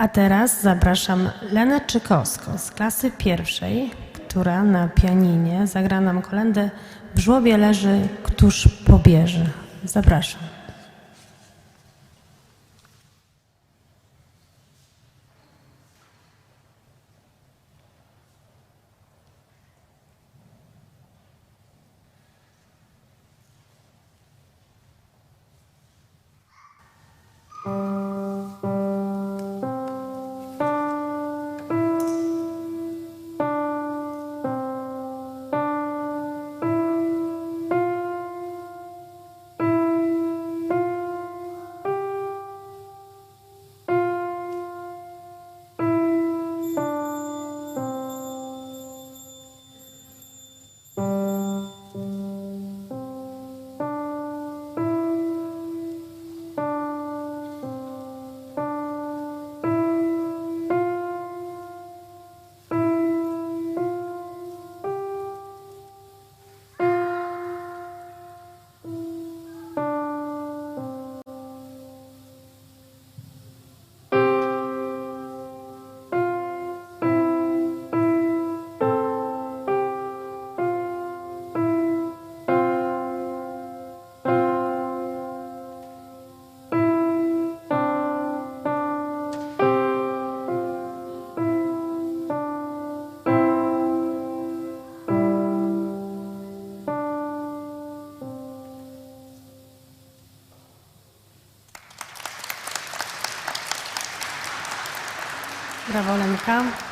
A teraz zapraszam Lenę Czykowską z klasy pierwszej, która na pianinie zagra nam kolędę W żłobie leży, któż pobierze. Zapraszam. Brawo Lenka.